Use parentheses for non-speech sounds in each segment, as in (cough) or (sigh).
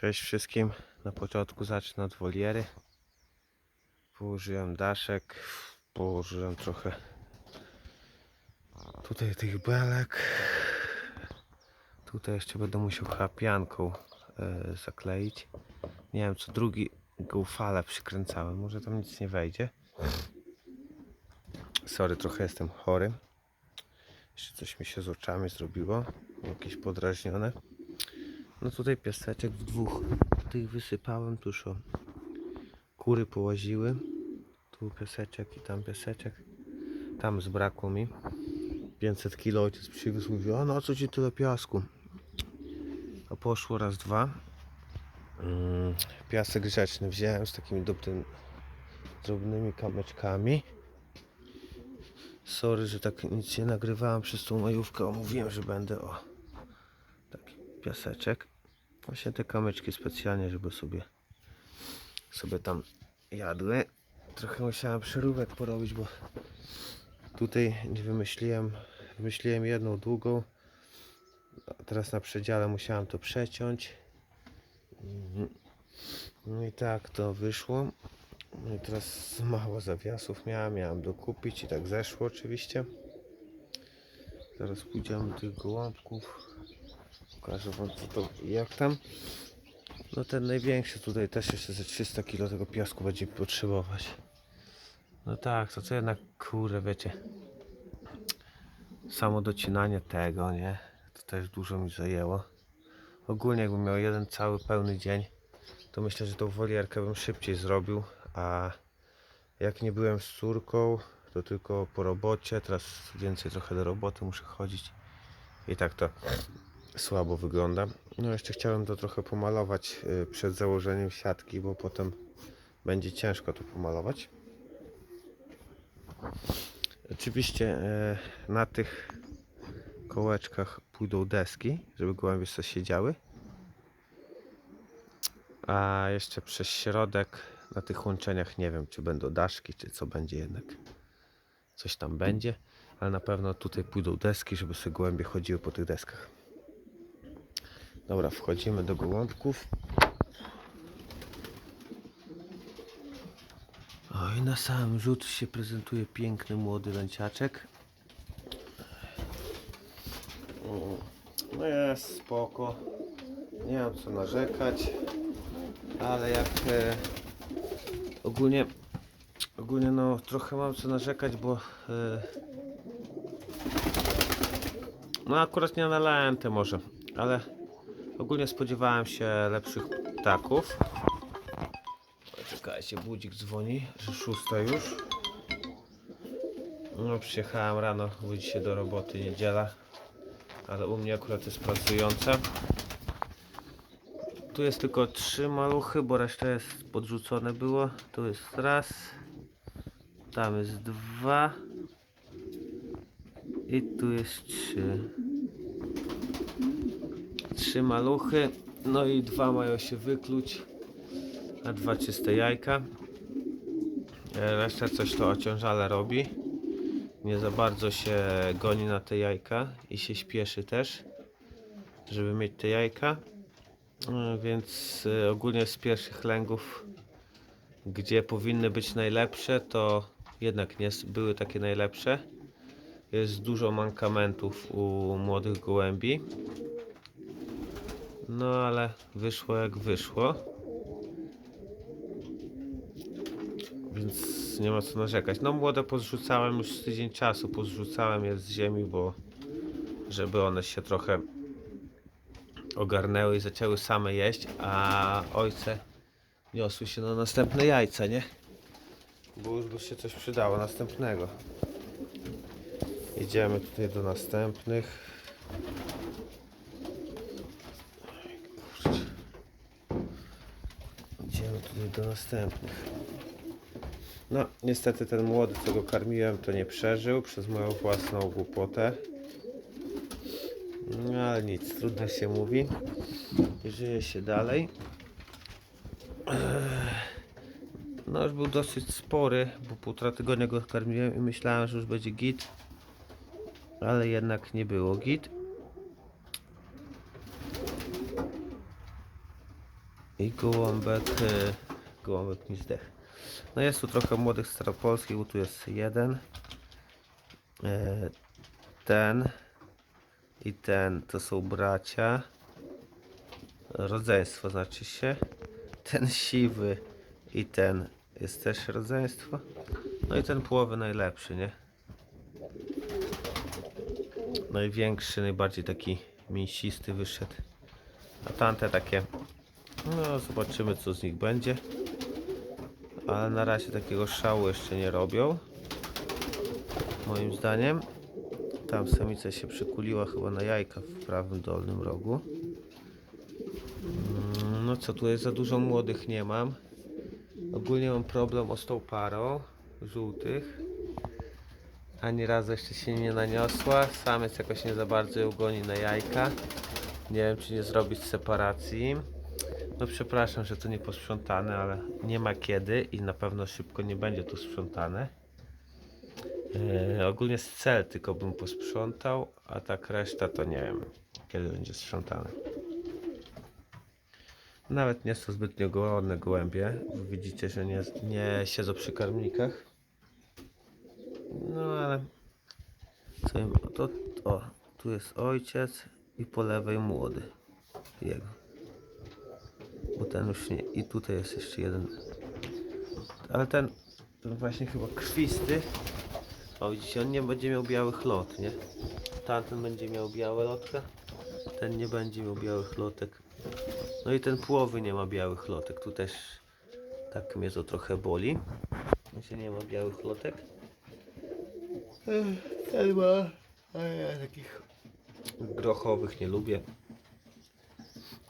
Cześć wszystkim. Na początku zacznę od woliery. Położyłem daszek, położyłem trochę tutaj tych belek. Tutaj jeszcze będę musiał chyba pianką e, zakleić. Nie wiem, co drugi falę przykręcałem. Może tam nic nie wejdzie. Sorry, trochę jestem chory. Jeszcze coś mi się z oczami zrobiło. Jakieś podrażnione. No tutaj piaseczek w dwóch tych wysypałem, tuż o kury połaziły. Tu piaseczek i tam piaseczek. Tam zbrakło mi. 500 kilo ojciec przywiózł, mówi, a na co ci tyle piasku? A poszło raz, dwa. Mm, piasek grzeczny wziąłem z takimi drobnymi, drobnymi kamyczkami. Sorry, że tak nic nie nagrywałem przez tą majówkę, mówiłem, że będę o taki piaseczek. Właśnie te kamyczki specjalnie, żeby sobie sobie tam jadły. Trochę musiałem przeróbek porobić, bo tutaj nie wymyśliłem, wymyśliłem jedną długą. Teraz na przedziale musiałem to przeciąć. Mhm. No i tak to wyszło. No i teraz mało zawiasów miałem, miałem dokupić i tak zeszło oczywiście. Zaraz pójdziemy do tych gołąbków. Pokażę wam to jak tam. No ten największy tutaj też jeszcze ze 300 kg tego piasku będzie potrzebować. No tak, to co jednak kurde wiecie. Samo docinanie tego, nie? To też dużo mi zajęło. Ogólnie jakbym miał jeden cały pełny dzień, to myślę, że tą wolierkę bym szybciej zrobił, a jak nie byłem z córką, to tylko po robocie, teraz więcej trochę do roboty muszę chodzić i tak to słabo wygląda. No jeszcze chciałem to trochę pomalować y, przed założeniem siatki, bo potem będzie ciężko to pomalować. Oczywiście e, na tych kołeczkach pójdą deski, żeby gołębie sobie siedziały. A jeszcze przez środek na tych łączeniach nie wiem, czy będą daszki, czy co będzie jednak. Coś tam będzie, ale na pewno tutaj pójdą deski, żeby sobie gołębie chodziły po tych deskach. Dobra, wchodzimy do gołąbków. O, i na samym rzut się prezentuje piękny młody lęciaczek. No jest spoko. Nie mam co narzekać. Ale jak e, ogólnie ogólnie no trochę mam co narzekać, bo e, no akurat nie nalałem te może, ale ogólnie spodziewałem się lepszych ptaków. Czekajcie, budzik dzwoni, że szósta już. No przyjechałem rano, budzi się do roboty, niedziela. Ale u mnie akurat jest pracująca. Tu jest tylko trzy maluchy, bo reszta jest podrzucone było. Tu jest raz. Tam jest dwa. I tu jest trzy. Trzy maluchy. No i dwa mają się wykluć. Na dwa czyste jajka. E, Reszta coś to ociążale robi. Nie za bardzo się goni na te jajka i się śpieszy też, żeby mieć te jajka. E, Więc e, ogólnie z pierwszych lęgów, gdzie powinny być najlepsze, to jednak nie były takie najlepsze. Jest dużo mankamentów u młodych gołębi. No ale wyszło jak wyszło. Więc nie ma co narzekać. No młode pozrzucałem już tydzień czasu, pozrzucałem je z ziemi, bo żeby one się trochę ogarnęły i zaczęły same jeść, a ojce niosły się na następne jajca, nie? Bo już by się coś przydało następnego. Idziemy tutaj do następnych. Oj, kurczę. Idziemy tutaj do następnych. No, niestety ten młody, co go karmiłem, to nie przeżył przez moją własną głupotę. No ale nic, trudno się mówi. Żyje się dalej. No już był dosyć spory, bo półtora tygodnia go karmiłem i myślałem, że już będzie git. Ale jednak nie było git. i gołąbek, e, gołąbek mi zdech. No jest tu trochę młodych staropolskich, bo tu jest jeden, e, ten i ten to są bracia, rodzeństwo znaczy się, ten siwy i ten jest też rodzeństwo, no i ten połowy najlepszy, nie? Największy, najbardziej taki mięsisty wyszedł. A tamte takie, no zobaczymy co z nich będzie. Ale na razie takiego szału jeszcze nie robią. Moim zdaniem. Tam samica się przykuliła chyba na jajka w prawym dolnym rogu. Mm, No co, tutaj za dużo młodych nie mam. Ogólnie mam problem z tą parą żółtych. Ani razu jeszcze się nie naniosła. Samiec jakoś nie za bardzo ją goni na jajka. Nie wiem, czy nie zrobić separacji. No przepraszam, że to nie posprzątane, ale nie ma kiedy i na pewno szybko nie będzie tu sprzątane. Yy, ogólnie z cel tylko bym posprzątał, a tak reszta to nie wiem, kiedy będzie sprzątane. Nawet nie są zbytnio głodne gołębie. bo Widzicie, że nie, nie siedzą przy karmnikach. No ale co im, to, o, tu jest ojciec i po lewej młody jego. Bo ten już nie, i tutaj jest jeszcze jeden. Ale ten, właśnie chyba krwisty. O widzicie, on nie będzie miał białych lot, nie? Tamten będzie miał białe lotka, ten nie będzie miał białych lotek. No i ten połowy nie ma białych lotek. Tu też tak mnie to trochę boli. Znaczy nie ma białych lotek. Ten ma, a ja takich grochowych nie lubię.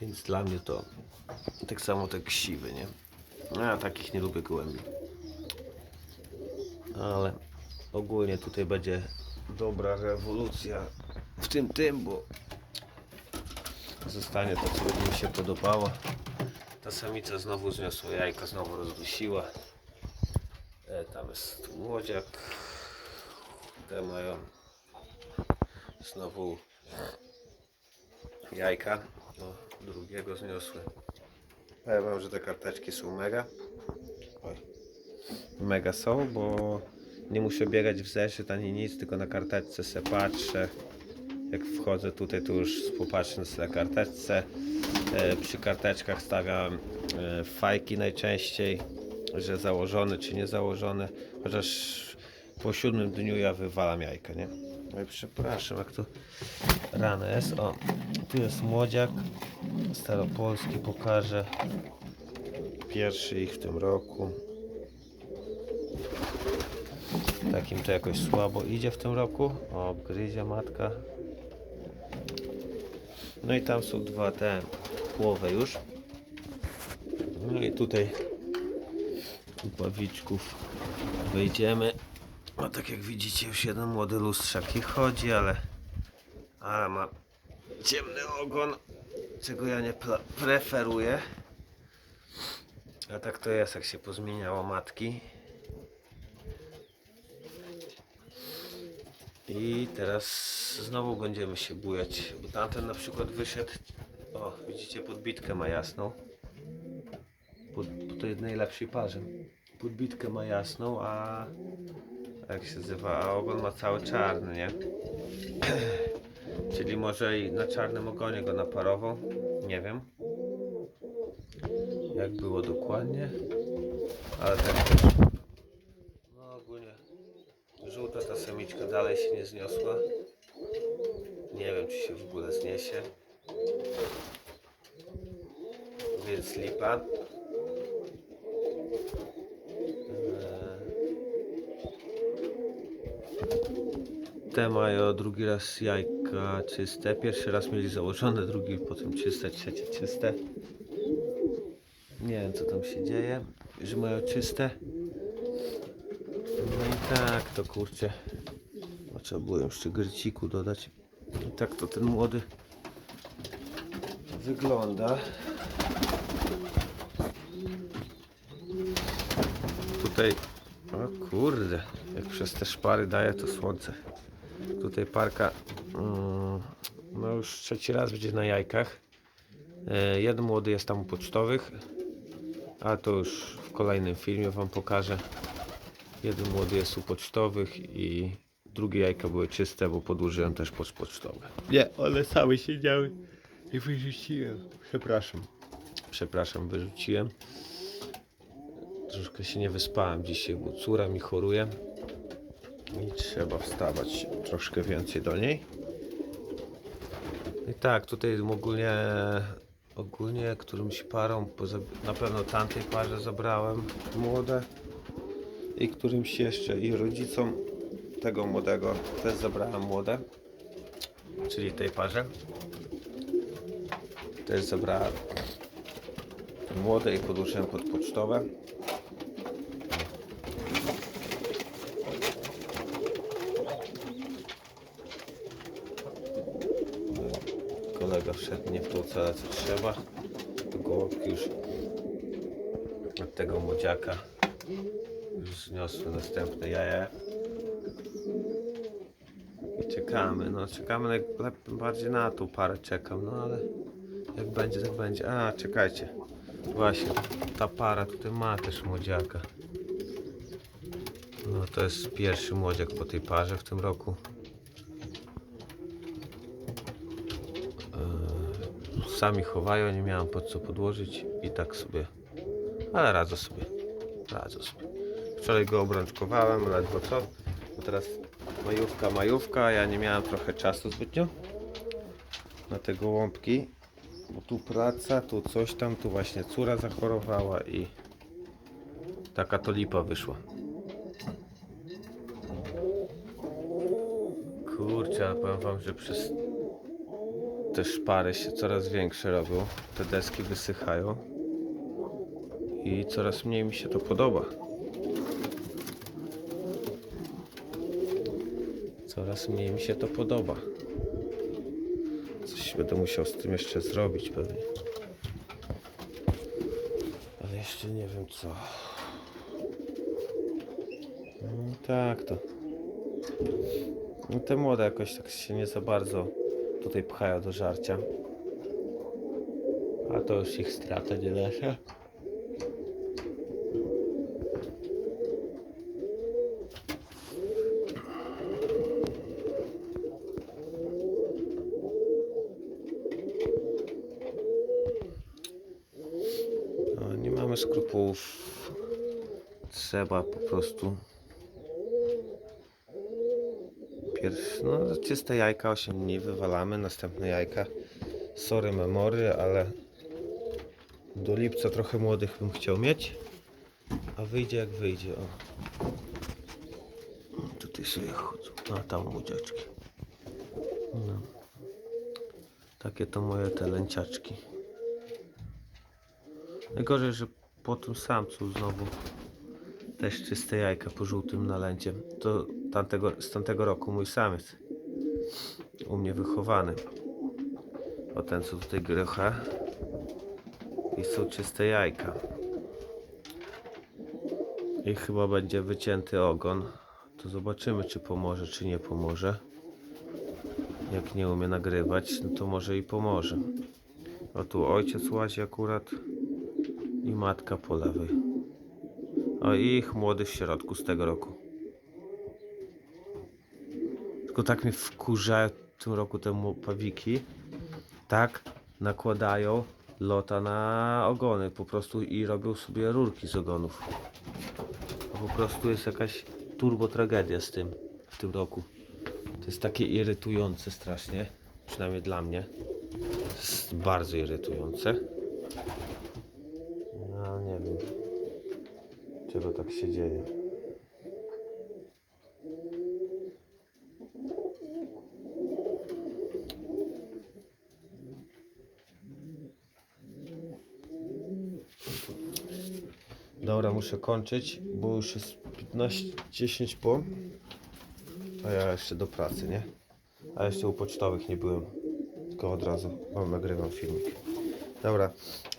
Więc dla mnie to tak samo tak siwy, nie? No, Ja takich nie lubię gołębi. Ale ogólnie tutaj będzie dobra rewolucja w tym tym, bo zostanie to, co mi się podobało. Ta samica znowu zniosła jajka, znowu rozdusiła. E, tam jest młodziak. Te mają znowu jajka. O, drugiego zniosły. Powiem wam, że te karteczki są mega. Oj. Mega są, bo nie muszę biegać w zeszyt ani nic, tylko na karteczce se patrzę. Jak wchodzę tutaj, to już popatrzę na karteczce. E, przy karteczkach stawiam e, fajki najczęściej, że założone czy nie założone. Chociaż po siódmym dniu ja wywalam jajka, nie? Oj, przepraszam, jak to rano jest. O, tu jest młodziak staropolski, pokażę. Pierwszy ich w tym roku. Takim to jakoś słabo idzie w tym roku. O, gryzie matka. No i tam są dwa te połowy już. No i tutaj u pawiczków wejdziemy. No tak jak widzicie już jeden młody lustrzaki chodzi, ale, ale ma ciemny ogon, czego ja nie preferuję. A tak to jest jak się pozmieniało matki. I teraz znowu będziemy się bujać, bo tamten na przykład wyszedł, o widzicie podbitkę ma jasną, pod, po tej najlepszej parze. Podbitkę ma jasną, a jak się nazywa, a ogon ma cały czarny, nie? (clears throat) Czyli może i na czarnym ogonie go naparował, nie wiem. Jak było dokładnie, ale tak też. No ogólnie Żółta ta samiczka dalej się nie zniosła. Nie wiem, czy się w ogóle zniesie. Więc lipa. Te mają drugi raz jajka czyste. Pierwszy raz mieli założone, drugi potem czyste, trzecie czyste. Nie wiem co tam się dzieje, że mają czyste. No i tak to kurczę. No, trzeba było jeszcze gryciku dodać. I tak to ten młody wygląda. Tutaj, o kurde, jak przez te szpary daje to słońce. Tutaj parka, no już trzeci raz będzie na jajkach. E, Jeden młody jest tam u pocztowych, a to już w kolejnym filmie Wam pokażę. Jeden młody jest u pocztowych i drugie jajka były czyste, bo podłożyłem też pod pocztowe. Nie, one same siedziały i wyrzuciłem. Przepraszam. Przepraszam, wyrzuciłem. Troszkę się nie wyspałem dzisiaj, bo córa mi choruje i trzeba wstawać troszkę więcej do niej. I tak, tutaj ogólnie, ogólnie którymś parą, poza, na pewno tamtej parze zabrałem młode i którymś jeszcze i rodzicom tego młodego też zabrałem młode, czyli tej parze. Też zabrałem młode i podłożyłem pod pocztowe. Kolega wszedł nie w tą co trzeba. Gołąbki już od tego młodziaka już zniosły następne jaja. I czekamy, no czekamy najlepiej bardziej na tą parę czekam, no ale jak będzie, tak będzie. A, czekajcie. Właśnie, ta para tutaj ma też młodziaka. No to jest pierwszy młodziak po tej parze w tym roku. Sami chowają, nie miałem pod co podłożyć i tak sobie. Ale radzę sobie. Radzę sobie. Wczoraj go obrączkowałem, ledwo co. Bo teraz majówka, majówka. Ja nie miałem trochę czasu zbytnio na te gołąbki. Bo tu praca, tu coś tam, tu właśnie córa zachorowała i taka to lipa wyszła. Kurczę, powiem wam, że przez te szpary się coraz większe robią. Te deski wysychają. I coraz mniej mi się to podoba. Coraz mniej mi się to podoba. Coś będę musiał z tym jeszcze zrobić pewnie. Ale jeszcze nie wiem co. No tak to. No te młode jakoś tak się nie za bardzo tutaj pchają do żarcia. A to już ich strata nie nasza. No, nie mamy skrupułów. Trzeba po prostu. Pierwszy, no czyste jajka 8 dni wywalamy, następne jajka. Sorry memory, ale do lipca trochę młodych bym chciał mieć. A wyjdzie jak wyjdzie. O. Tutaj sobie chodzą. A tam młodziaczki. No. Takie to moje te lęciaczki. Najgorzej, że po tym samcu znowu też czyste jajka po żółtym nalęcie. To tamtego, z tamtego roku mój samiec. U mnie wychowany. O ten co tutaj grycha. I są czyste jajka. I chyba będzie wycięty ogon. To zobaczymy czy pomoże, czy nie pomoże. Jak nie umie nagrywać, no to może i pomoże. O tu ojciec łazi akurat i matka po lewej. O i ich młody w środku z tego roku. Tylko tak mnie wkurzają w tym roku te mu- pawiki. Tak nakładają lota na ogony po prostu i robią sobie rurki z ogonów. Po prostu jest jakaś turbo tragedia z tym w tym roku. To jest takie irytujące strasznie, przynajmniej dla mnie. Jest bardzo irytujące. No nie wiem, czego tak się dzieje. Dobra, muszę kończyć, bo już jest 15, 10 po. A ja jeszcze do pracy, nie? A jeszcze u pocztowych nie byłem. Tylko od razu wam nagrywam filmik. Dobra,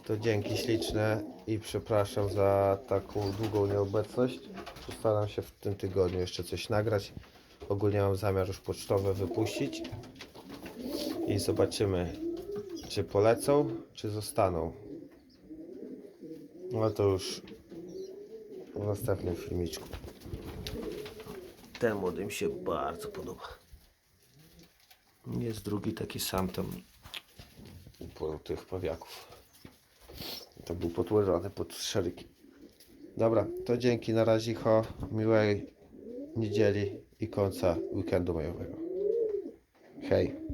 to dzięki śliczne i przepraszam za taką długą nieobecność. Postaram się w tym tygodniu jeszcze coś nagrać. Ogólnie mam zamiar już pocztowe wypuścić. I zobaczymy, czy polecą, czy zostaną. No to już w następnym filmiczku. Ten młody mi się bardzo podoba. Jest drugi taki sam tam po tych pawiaków. To był podłożony pod szeryki. Dobra, to dzięki na razie. Ho, miłej niedzieli i końca weekendu majowego. Hej.